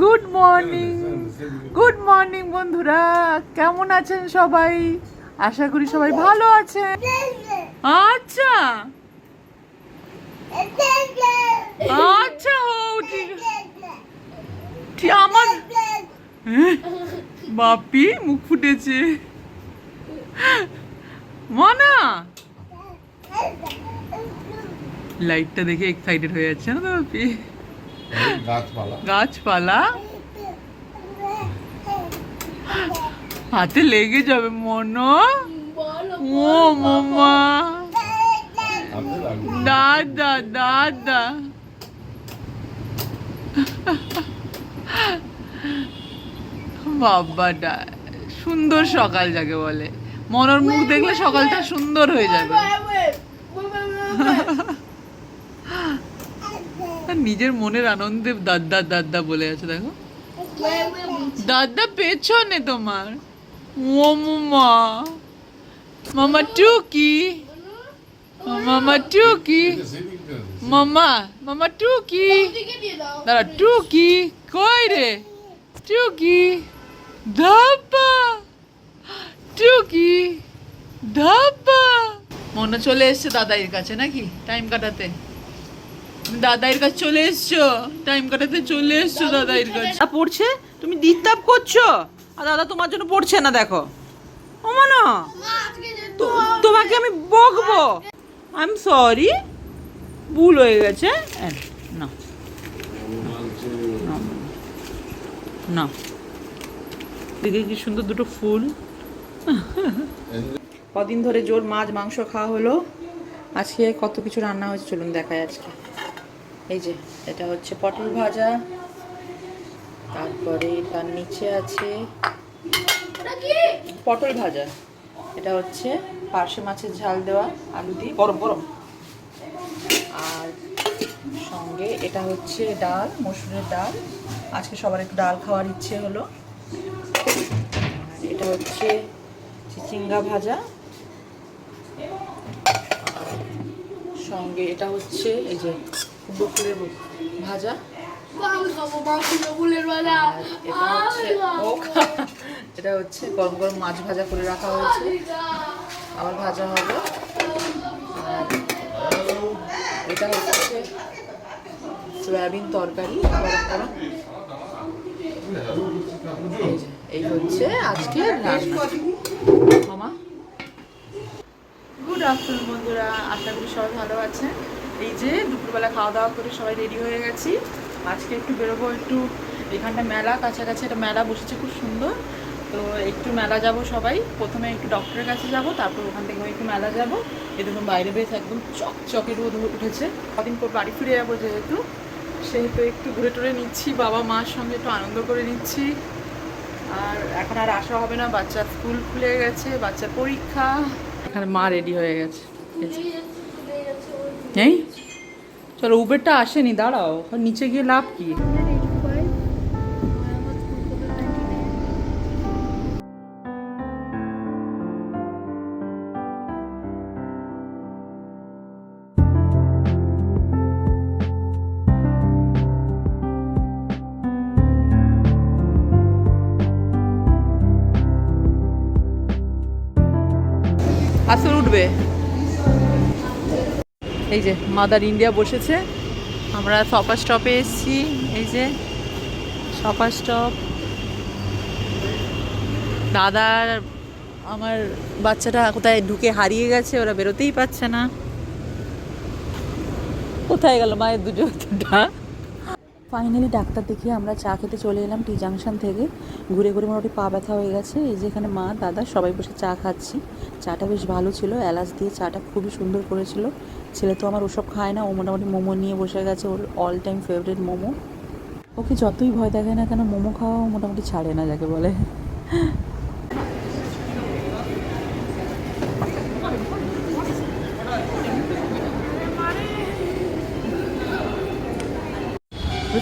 Good morning good morning বন্ধুরা। কেমন আছেন সবাই? আশা করি সবাই ভালো আছেন। আচ্ছা। আচ্ছা ঠিক আমার? বাপি মুখ ফুটেছে। মনা। লাইটটা দেখে এক্সাইটেড হয়ে যাচ্ছে না তো বাপি? গাছপালা গাছপালা হাতে লেগে যাবে মনো ও মামা দাদা দাদা বাবাটা সুন্দর সকাল যাকে বলে মনোর মুখ দেখলে সকালটা সুন্দর হয়ে যাবে নিজের মনের আনন্দে দাদা দাদা বলে আছে, দেখো। দাদা পেছনে তোমার। ও মামা মামা টুকি। মামা টুকি। মামা মামা টুকি। দাঁড়া, টুকি কই রে? টুকি। ধাপ্পা টুকি। ধাপ্পা মনে চলে এসছে দাদাইয়ের কাছে নাকি? টাইম কাটাতে। দাদাইয়ের কাছে চলে এসছো? টাইম কাটাতে চলে এসছো দাদাইয়ের কাছে? পড়ছে? তুমি দিত্তাপ করছ? আর দাদা তোমার জন্য পড়ছে না দেখো। ও মনো তোমাকে আমি বকবো। আই এম সরি ভুল হয়ে গেছে। না। না, দিদি কি সুন্দর দুটো ফুল। কদিন ধরে জোর মাছ মাংস খাওয়া হলো। আজকে কত কিছু রান্না হয়েছে চলুন দেখায় আজকে। এই যে এটা হচ্ছে পটল ভাজা। তারপরে তার নিচে আছে পটল ভাজা। এটা হচ্ছে পার্শে মাছের ঝাল দেওয়া আলু দিয়ে গরম গরম। আর সঙ্গে এটা হচ্ছে ডাল মসুরের ডাল। আজকে সবার একটু ডাল খাওয়ার ইচ্ছে হলো। এটা হচ্ছে চিচিঙ্গা ভাজা। সঙ্গে এটা হচ্ছে এই যে ফুলের ভাজা? এটা হচ্ছে গরম গরম মাছ ভাজা করে রাখা হয়েছে। আবার ভাজা হবে। এটা হচ্ছে সয়াবিন তরকারি। গরম এই হচ্ছে আজকে মামা? গুড আফটারনুন বন্ধুরা। আশা করি সবাই ভালো আছে এই যে দুপুরবেলা খাওয়া দাওয়া করে সবাই রেডি হয়ে গেছি। আজকে একটু বেরোবো, একটু এখানটা মেলা কাছাকাছি, একটা মেলা বসেছে খুব সুন্দর। তো একটু মেলা যাব সবাই। প্রথমে একটু ডক্টরের কাছে যাব, তারপর ওখান থেকে একটু মেলা যাব। এই দেখুন, বাইরে বেশ একদম চকচকে রোদ উঠেছে। কদিন পর বাড়ি ফিরে যাব যেহেতু। সেহেতু একটু ঘুরে টুরে নিচ্ছি, বাবা মার সঙ্গে একটু আনন্দ করে নিচ্ছি। আর এখন আর আসা হবে না, বাচ্চার স্কুল খুলে গেছে, বাচ্চার পরীক্ষা। এখানে মা রেডি হয়ে গেছে। এই। চলো উবেরটা আসেনি দাঁড়াও। নিচে গিয়ে লাভ কি? আসল উঠবে। এই যে মাদার ইন্ডিয়া বসেছে। আমরা সপার স্টপে এসেছি। এই যে সপার স্টপ। দাদার আমার বাচ্চাটা কোথায় ঢুকে হারিয়ে গেছে, ওরা বেরোতেই পারছে না। কোথায় গেল মায়ের দুজোটা ফাইনালি ডাক্তার দেখিয়ে আমরা চা খেতে চলে এলাম টি জাংশন থেকে। ঘুরে ঘুরে মোটামুটি পা ব্যথা হয়ে গেছে। এই যে এখানে মা, দাদা সবাই বসে চা খাচ্ছি। চাটা বেশ ভালো ছিল। এলাচ দিয়ে চাটা খুবই সুন্দর করেছিল। ছেলে তো আমার ওসব খায় না, ও মোটামুটি মোমো নিয়ে বসে গেছে, ওর অল টাইম ফেভারিট মোমো। ওকে যতই ভয় দেখায় না কেন, মোমো খাওয়া মোটামুটি ছাড়ে না, যাকে বলে।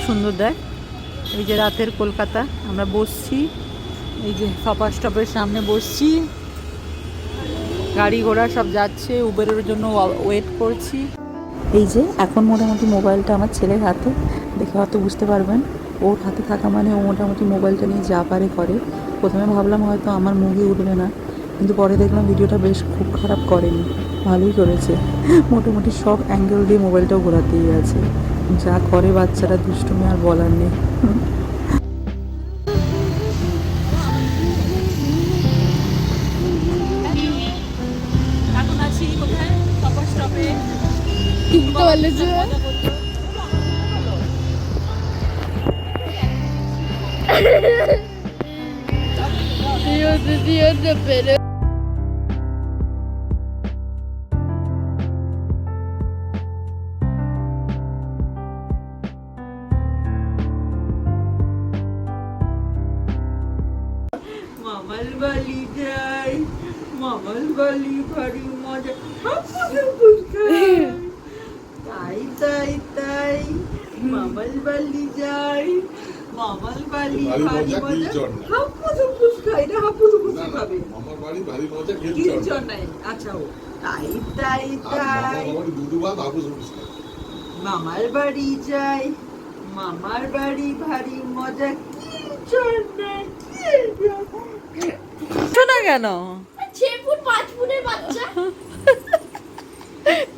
সুন্দর দেখ, এই যে রাতের কলকাতা, আমরা বসছি, এই যে সপার স্টপের সামনে বসছি। গাড়ি ঘোড়া সব যাচ্ছে উবেরের জন্য ওয়েট করছি। এই যে, এখন মোটামুটি মোবাইলটা আমার ছেলের হাতে, দেখে হয়তো বুঝতে পারবেন। ওর হাতে থাকা মানে ও মোটামুটি মোবাইলটা নিয়ে যা পারে করে। প্রথমে ভাবলাম হয়তো আমার মুভি উঠবে না, কিন্তু পরে দেখলাম ভিডিওটা বেশ খুব খারাপ করেনি। ভালোই করেছে। মোটামুটি সব অ্যাঙ্গেল দিয়ে মোবাইলটাও ঘোরাতেই আছে। যা করে বাচ্চারা, দুষ্টুমি আর বলার নেই। যে Dios, Dios, pero... মামাল বালি যাই মামাল বালি ভারী মজা আমাদের বুঝখাই তাই তাই তাই মামাল বালি যাই মামাল বালি ভারী মজা। এটা হাপুসু খাবে। আমার বাড়ি ভারী মজা চর নাই আচ্ছা ও। তাই তাই মামার তাই। দুধু ভাত মামার বাড়ি যাই মামার বাড়ি ভারী মজা কি চর নাই না কেন? ছ ফুট পাঁচ ফুটের বাচ্চা।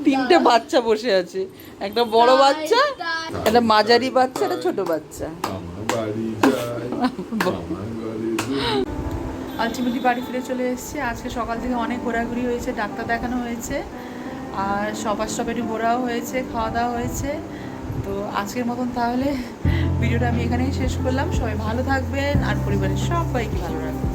তিনটে বাচ্চা বসে আছে। একটা বড় বাচ্চা একটা মাঝারি বাচ্চা একটা ছোট বাচ্চা। আলটিমেটলি বাড়ি ফিরে চলে এসেছি। আজকে সকাল থেকে অনেক ঘোরাঘুরি হয়েছে ডাক্তার দেখানো হয়েছে আর সবার স্টপ একটু ঘোরাও হয়েছে খাওয়া দাওয়া হয়েছে। তো আজকের মতন তাহলে ভিডিওটা আমি এখানেই শেষ করলাম। সবাই ভালো থাকবেন আর পরিবারের সবাইকে ভালো রাখবেন।